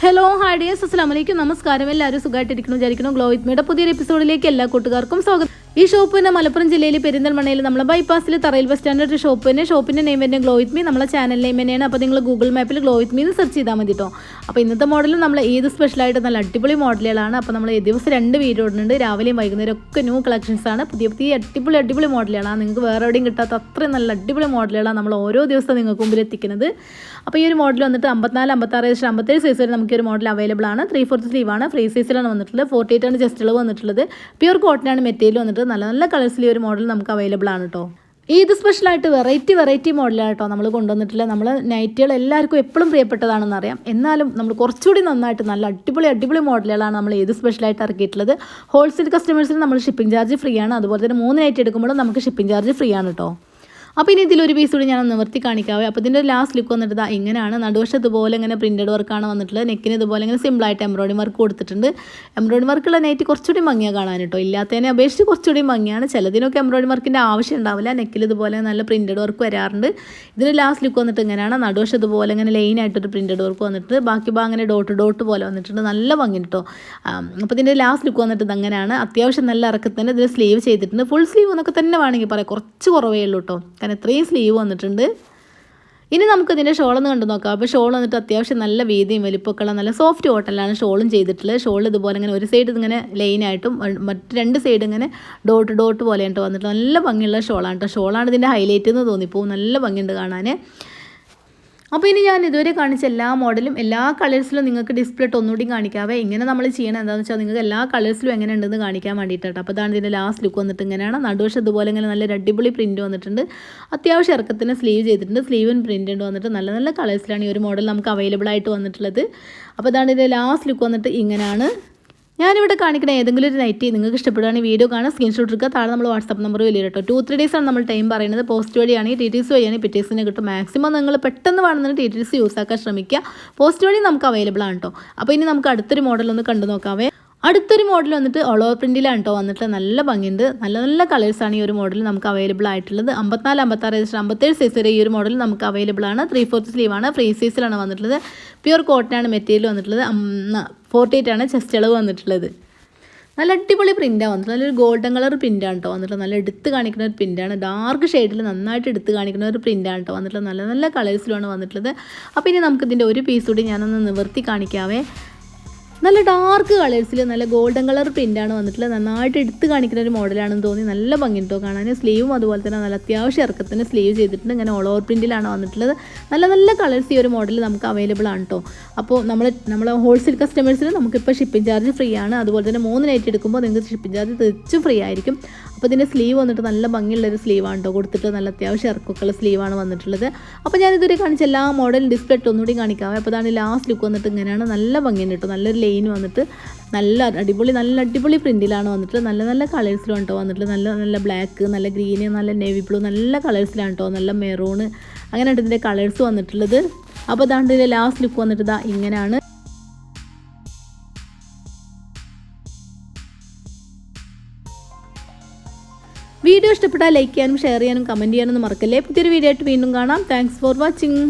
Hello hi dears അസ്സാം വലൈക്കും നമസ്കാരം എല്ലാവരും സുഖമായിട്ടിരിക്കുന്നു വിചാരിക്കുന്നു. ഗ്ലോ വിത്ത് പുതിയൊരു എപ്പിസോഡിലേക്ക് എല്ലാ കൂട്ടുകാർക്കും സ്വാഗതം. ഈ ഷോപ്പ് തന്നെ മലപ്പുറം ജില്ലയിൽ പെരിന്തൽമണ്ണയിൽ നമ്മളെ ബൈപ്പാസിൽ തറയിൽ ബസ് സ്റ്റാൻഡ് ഷോപ്പ് തന്നെ. ഷോപ്പിന്റെ നെയിം തന്നെ ഗ്ലോ വിത്ത് മീ നമ്മളെ ചാനൽ നെയിം തന്നെയാണ്. അപ്പോൾ നിങ്ങൾ ഗൂഗിൾ മാപ്പിൽ ഗ്ലോ വിത്ത് എന്ന് സെർച്ച് ചെയ്താൽ മതി കേട്ടോ അപ്പോൾ ഇന്നത്തെ മോഡലും നമ്മൾ ഏത് സ്പെഷ്യലായിട്ട് നല്ല അടിപൊളി മോഡലുകളാണ് അപ്പോൾ നമ്മൾ ദിവസം രണ്ട് വീഡിയോ ഇടുന്നുണ്ട്. രാവിലെയും വൈകുന്നേരം ഒക്കെ ന്യൂ കളക്ഷൻസ് ആണ്. പുതിയ പുതിയ അടിപൊളി അടിപൊളി മോഡലുകളാണ് നിങ്ങൾക്ക് വേറെ എവിടെയും കിട്ടാത്ത അത്രയും നല്ല അടിപൊളി മോഡലുകളാണ് നമ്മൾ ഓരോ ദിവസവും നിങ്ങൾക്ക് മുമ്പിൽ എത്തിക്കുന്നത്. അപ്പോൾ ഈ ഒരു മോഡൽ വന്നിട്ട് അമ്പത്തിനാല് അമ്പത്താറ് ഏകദേശം അമ്പത്തേഴ് സൈസ് വരെ നമുക്ക് ഒരു മോഡൽ അവൈലബിൾ ആണ്. ത്രീ ഫോർത്ത് സ്ലീവ് ആണ്. ഫ്രീ സൈസിലാണ് വന്നിട്ടുള്ളത്. ഫോർട്ടി എയ്റ്റ് ആണ് ജസ്റ്റ് ഇളവ് വന്നിട്ടുള്ളത്. പ്യൂർ കോട്ടൺ ആണ് മെറ്റീരിയൽ വന്നിട്ട് നല്ല നല്ല കളേഴ്സിൽ ഈ ഒരു മോഡൽ നമുക്ക് അവൈലബിൾ ആണ് കേട്ടോ ഇത് സ്പെഷ്യലായിട്ട് വെറൈറ്റി വെറൈറ്റി മോഡലാണ് നമ്മൾ കൊണ്ടുവന്നിട്ടില്ല നമ്മൾ നൈറ്റുകൾ എല്ലാവർക്കും എപ്പോഴും പ്രിയപ്പെട്ടതാണെന്ന് അറിയാം. എന്നാലും നമ്മൾ കുറച്ചുകൂടി നന്നായിട്ട് നല്ല അടിപൊളി അടിപൊളി മോഡലുകളാണ് നമ്മൾ ഏത് സ്പെഷ്യലായിട്ട് ഇറക്കിയിട്ടുള്ളത്. ഹോൾസെയിൽ കസ്റ്റമേഴ്സിന് നമ്മൾ ഷിപ്പിംഗ് ചാർജ് ഫ്രീ ആണ്. അതുപോലെ തന്നെ മൂന്ന് നൈറ്റ് എടുക്കുമ്പോഴും നമുക്ക് ഷിപ്പിംഗ് ചാർജ് ഫ്രീ ആണ് കേട്ടോ അപ്പോൾ ഇനി ഇതിലൊരു പീസ് കൂടി ഞാൻ നിവർത്തി കാണിക്കാവേ. അപ്പോൾ ഇതിന്റെ ലാസ്റ്റ് ലുക്ക് വന്നിട്ട് ഇങ്ങനെയാണ്. നടുവശത്ത് ഇതുപോലെ ഇങ്ങനെ പ്രിന്റഡ് വർക്കാണ് വന്നിട്ടുള്ളത്. നെക്കിന് ഇതുപോലെ ഇങ്ങനെ സിമ്പിളായിട്ട് എംബ്രോയിഡറി വർക്ക് കൊടുത്തിട്ടുണ്ട്. എംബ്രോയിഡറി വർക്കുള്ള നൈറ്റ് കുറച്ചുകൂടി ഭംഗിയാണ് കാണാൻ കേട്ടോ. ഇല്ലാത്തതിനെ അപേക്ഷിച്ച് കുറച്ചുകൂടി ഭംഗിയാണ്. ചിലതിനൊക്കെ എംബ്രോയിഡറി വർക്കിന്റെ ആവശ്യം ഉണ്ടാവില്ല. നെക്കിൽ ഇതുപോലെ നല്ല പ്രിന്റഡ് വർക്ക് വരാറുണ്ട്. ഇതിന് ലാസ്റ്റ് ലുക്ക് വന്നിട്ട് ഇങ്ങനെയാണ്. നടുവശത്ത് ഇതുപോലെ ഇങ്ങനെ ലൈൻ ആയിട്ടൊരു പ്രിന്റഡ് വർക്ക് വന്നിട്ട് ബാക്കി അങ്ങനെ ഡോട്ട് ഡോട്ട് പോലെ വന്നിട്ടുണ്ട്. നല്ല ഭംഗി കേട്ടോ. അപ്പോൾ ഇതിന്റെ ലാസ്റ്റ് ലുക്ക് വന്നിട്ട് ഇതങ്ങനെയാണ് അത്യാവശ്യം നല്ല ഇറക്കത്തിന് ഇതിൽ സ്ലീവ് ചെയ്തിട്ടുണ്ട്. ഫുൾ സ്ലീവ് എന്നൊക്കെ തന്നെ വേണമെങ്കിൽ പറയാം. കുറച്ച് കുറവേ ഉള്ളൂ കേട്ടോ. കാരണം ഇത്രയും സ്ലീവ് വന്നിട്ടുണ്ട്. ഇനി നമുക്കിതിന്റെ ഷോളൊന്ന് കണ്ടു നോക്കാം. അപ്പോൾ ഷോൾ വന്നിട്ട് അത്യാവശ്യം നല്ല വീതിയും വലിപ്പമൊക്കെയുള്ള നല്ല സോഫ്റ്റ് കോട്ടനിലാണ് ഷോളും ചെയ്തിട്ടുള്ളത്. ഷോൾ ഇതുപോലെ ഇങ്ങനെ ഒരു സൈഡ് ഇങ്ങനെ ലൈനായിട്ടും മറ്റ് രണ്ട് സൈഡ് ഇങ്ങനെ ഡോട്ട് ഡോട്ട് പോലെ ആയിട്ട് വന്നിട്ട് നല്ല ഭംഗിയുള്ള ഷോളാണ് കേട്ടോ ഷോളാണ് ഇതിന്റെ ഹൈലൈറ്റ് എന്ന് തോന്നിപ്പോവും. നല്ല ഭംഗിയുണ്ട് കാണാൻ അപ്പോൾ ഇനി ഞാൻ ഇതുവരെ കാണിച്ച എല്ലാ മോഡലും എല്ലാ കളേഴ്സിലും നിങ്ങൾക്ക് ഡിസ്പ്ലേ ഒന്നുകൂടി കാണിക്കാവേ. ഇങ്ങനെ നമ്മൾ ചെയ്യണം എന്താണെന്ന് വെച്ചാൽ നിങ്ങൾക്ക് എല്ലാ കളേഴ്സിലും എങ്ങനെ ഉണ്ടെന്ന് കാണിക്കാൻ വേണ്ടിയിട്ടാണ് അപ്പോൾ അതാണ് ഇതിന്റെ ലാസ്റ്റ് ലുക്ക് വന്നിട്ട് ഇങ്ങനെയാണ്. നടുവശം ഇതുപോലെ ഇങ്ങനെ നല്ല അടിപൊളി പ്രിന്റ് വന്നിട്ടുണ്ട്. അത്യാവശ്യം ഇറക്കത്തിന് സ്ലീവ് ചെയ്തിട്ടുണ്ട്. സ്ലീവും പ്രിന്റ് ഉണ്ട് വന്നിട്ട് നല്ല നല്ല കളേഴ്സിലാണ് ഈ ഒരു മോഡൽ നമുക്ക് അവൈലബിൾ ആയിട്ട് വന്നിട്ടുള്ളത്. അപ്പോൾ അതാണ് ഇതിന്റെ ലാസ്റ്റ് ലുക്ക് വന്നിട്ട് ഇങ്ങനെയാണ്. ഞാനിവിടെ കാണിക്കുന്ന ഏതെങ്കിലും ഒരു നൈറ്റ് നിങ്ങൾക്ക് ഇഷ്ടപ്പെടുകയാണെങ്കിൽ വീഡിയോ കാണാൻ സ്ക്രീൻഷോട്ട് എടുക്കുക. താഴെ നമ്മൾ വാട്സപ്പ് നമ്പർ വലിയ കേട്ടോ ടു ത്രീ ഡേയ്സ് ആണ് നമ്മൾ ടൈം പറയുന്നത്. പോസ്റ്റ് വഴിയാണെങ്കിൽ ടി ടി സി വഴിയാണെങ്കിൽ പിറ്റേസിന് കിട്ടും മാക്സിമം നിങ്ങൾ പെട്ടെന്ന് വേണമെന്ന് ടി ടി സി യൂസ് ആക്കാൻ ശ്രമിക്കുക. പോസ്റ്റ് വഴി നമുക്ക് അവൈലബിൾ ആണ് കേട്ടോ അപ്പോൾ ഇനി നമുക്ക് അടുത്തൊരു മോഡൽ ഒന്ന് കണ്ടു നോക്കാവേ അടുത്തൊരു മോഡൽ വന്നിട്ട് ഒളോ പ്രിന്റിലാണ് കേട്ടോ വന്നിട്ട് നല്ല ഭംഗിയുണ്ട്. നല്ല നല്ല കളേഴ്സാണ് ഈ ഒരു മോഡൽ നമുക്ക് അവൈലബിൾ ആയിട്ടുള്ളത്. അമ്പത്തിനാല് അമ്പത്താറ് അമ്പത്തേഴ് സൈസ് വരെ ഈ ഒരു മോഡൽ നമുക്ക് അവൈലബിൾ ആണ്. ത്രീ ഫോർത്ത് ആണ്. ഫ്രീ സൈസിലാണ് വന്നിട്ടുള്ളത്. പ്യുർ കോട്ടനാണ് മെറ്റീരിയൽ വന്നിട്ടുള്ളത്. ഫോർട്ടി എയ്റ്റ് ആണ് ചെസ്റ്റ് അളവ് വന്നിട്ടുള്ളത്. നല്ല അടിപൊളി പ്രിന്റാണ് വന്നിട്ട് നല്ലൊരു ഗോൾഡൻ കളർ പ്രിന്റാണ് കേട്ടോ വന്നിട്ട് നല്ല എടുത്ത് കാണിക്കുന്ന ഒരു പ്രിന്റാണ് ഡാർക്ക് ഷെയ്ഡിൽ നന്നായിട്ട് എടുത്ത് കാണിക്കുന്ന ഒരു പ്രിന്റാണ് കേട്ടോ വന്നിട്ട് നല്ല നല്ല കളേഴ്സിലാണ് വന്നിട്ടുള്ളത്. അപ്പോൾ ഇനി നമുക്കിതിന്റെ ഒരു പീസ് കൂടി ഞാനൊന്ന് നിവർത്തി കാണിക്കാവേ. നല്ല ഡാർക്ക് കളേഴ്സിൽ നല്ല ഗോൾഡൻ കളർ പ്രിന്റാണ് വന്നിട്ടുള്ളത്. നന്നായിട്ട് എടുത്ത് കാണിക്കുന്ന ഒരു മോഡലാണെന്ന് തോന്നി. നല്ല ഭംഗി കേട്ടോ കാണാൻ സ്ലീവും അതുപോലെ തന്നെ നല്ല അത്യാവശ്യം ഇറക്കത്തിന് സ്ലീവ് ചെയ്തിട്ടുണ്ട്. ഇങ്ങനെ ഓൾ ഓവർ പ്രിന്റിലാണ് വന്നിട്ടുള്ളത്. നല്ല നല്ല കളേഴ്സ് ഈ ഒരു മോഡൽ നമുക്ക് അവൈലബിൾ ആണ് കേട്ടോ അപ്പോൾ നമ്മൾ നമ്മൾ ഹോൾസെയിൽ കസ്റ്റമേഴ്സിന് നമുക്കിപ്പോൾ ഷിപ്പിംഗ് ചാർജ് ഫ്രീ ആണ്. അതുപോലെ തന്നെ മൂന്ന് നൈറ്റ് എടുക്കുമ്പോൾ നിങ്ങൾക്ക് ഷിപ്പിംഗ് ചാർജ് തിരിച്ചും ഫ്രീ ആയിരിക്കും. അപ്പോൾ ഇതിന്റെ സ്ലീവ് വന്നിട്ട് നല്ല ഭംഗിയുള്ളൊരു സ്ലീവാണ് കേട്ടോ കൊടുത്തിട്ട് നല്ല അത്യാവശ്യം ഇറക്കൊക്കെയുള്ള സ്ലീവാണ് വന്നിട്ടുള്ളത്. അപ്പോൾ ഞാനിതുവരെ കാണിച്ച എല്ലാ മോഡൽ ഡിസ്പ്ലേ ഒന്നുകൂടി കാണിക്കാം. അപ്പോൾ അതാണ് ലാസ്റ്റ് ലുക്ക് വന്നിട്ട് ഇങ്ങനെയാണ് നല്ല ഭംഗിയുണ്ട് കേട്ടോ. നല്ലൊരു ലൈൻ വന്നിട്ട് നല്ല അടിപൊളി നല്ല അടിപൊളി പ്രിന്റിലാണ് വന്നിട്ട് നല്ല നല്ല കളേഴ്സിലാണ് കേട്ടോ വന്നിട്ട് നല്ല നല്ല ബ്ലാക്ക് നല്ല ഗ്രീന് നല്ല നേവി ബ്ലൂ നല്ല കളേഴ്സിലാണ് കേട്ടോ. നല്ല മെറൂണ് അങ്ങനെയാണ് ഇതിന്റെ കളേഴ്സ് വന്നിട്ടുള്ളത്. അപ്പോൾ അതാണ് ഇതിന്റെ ലാസ്റ്റ് ലുക്ക് വന്നിട്ട് ഇതാ ഇങ്ങനെയാണ്. വീഡിയോ ഇഷ്ടപ്പെട്ടാൽ ലൈക്ക് ചെയ്യാനും ഷെയർ ചെയ്യാനും കമന്റ് ചെയ്യാനൊന്നും മറക്കല്ലേ. പുതിയൊരു വീഡിയോ ആയിട്ട് വീണ്ടും കാണാം. Thanks for watching